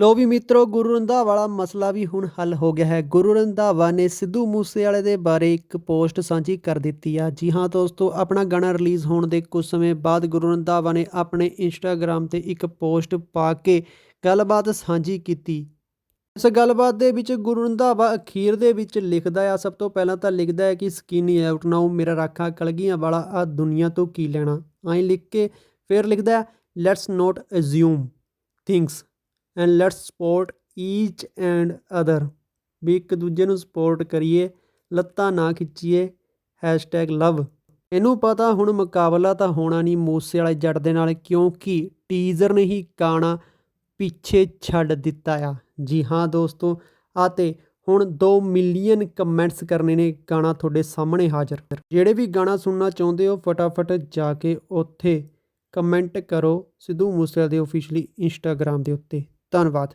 ਲੋ ਵੀ ਮਿੱਤਰੋ, ਗੁਰੂ ਰੰਧਾਵਾ ਵਾਲਾ ਮਸਲਾ ਵੀ ਹੁਣ ਹੱਲ ਹੋ ਗਿਆ ਹੈ। ਗੁਰੂ ਰੰਧਾਵਾ ਨੇ ਸਿੱਧੂ ਮੂਸੇਵਾਲੇ ਦੇ ਬਾਰੇ ਇੱਕ ਪੋਸਟ ਸਾਂਝੀ ਕਰ ਦਿੱਤੀ ਆ। ਜੀ ਹਾਂ ਦੋਸਤੋ, ਆਪਣਾ ਗਾਣਾ ਰਿਲੀਜ਼ ਹੋਣ ਦੇ ਕੁਝ ਸਮੇਂ ਬਾਅਦ ਗੁਰੂ ਰੰਧਾਵਾ ਨੇ ਆਪਣੇ ਇੰਸਟਾਗ੍ਰam ਤੇ ਇੱਕ ਪੋਸਟ ਪਾ ਕੇ ਗੱਲਬਾਤ ਸਾਂਝੀ ਕੀਤੀ। ਇਸ ਗੱਲਬਾਤ ਦੇ ਵਿੱਚ ਗੁਰੂ ਰੰਧਾਵਾ ਅਖੀਰ ਦੇ ਵਿੱਚ ਲਿਖਦਾ ਆ, ਸਭ ਤੋਂ ਪਹਿਲਾਂ ਤਾਂ ਲਿਖਦਾ ਹੈ ਕਿ ਸਕੀਨੀ ਆਊਟ ਨਾਓ ਮੇਰਾ ਰਾਖਾ ਕਲਗੀਆਂ ਵਾਲਾ ਆ ਦੁਨੀਆ ਤੋਂ ਕੀ ਲੈਣਾ? ਐਂ ਲਿਖ ਕੇ ਫਿਰ ਲਿਖਦਾ let's not assume things and let's support each and other ਵੀ ਇੱਕ ਦੂਜੇ ਨੂੰ ਸਪੋਰਟ ਕਰੀਏ, ਲੱਤਾਂ ਨਾ ਖਿੱਚੀਏ ਲਵ ਇਹਨੂੰ ਪਤਾ ਹੁਣ ਮੁਕਾਬਲਾ ਤਾਂ ਹੋਣਾ ਨਹੀਂ ਮੂਸੇ ਵਾਲੇ ਜੱਟ ਦੇ ਨਾਲ, ਕਿਉਂਕਿ ਟੀਜ਼ਰ ਨੇ ਹੀ ਗਾਣਾ ਪਿੱਛੇ ਛੱਡ ਦਿੱਤਾ ਆ। ਜੀ ਹਾਂ ਦੋਸਤੋ ਅਤੇ ਹੁਣ 2 ਮਿਲੀਅਨ ਕਮੈਂਟਸ ਕਰਨੇ ਨੇ ਗਾਣਾ ਤੁਹਾਡੇ ਸਾਹਮਣੇ ਹਾਜ਼ਰ। ਜਿਹੜੇ ਵੀ ਗਾਣਾ ਸੁਣਨਾ ਚਾਹੁੰਦੇ ਹੋ, ਫਟਾਫਟ ਜਾ ਕੇ ਉੱਥੇ ਕਮੈਂਟ ਕਰੋ, ਸਿੱਧੂ ਮੂਸੇਵਾਲੇ ਦੇ ਅਫੀਸ਼ੀਅਲੀ ਇੰਸਟਾਗ੍ਰam ਦੇ ਉੱਤੇ। ਧੰਨਵਾਦ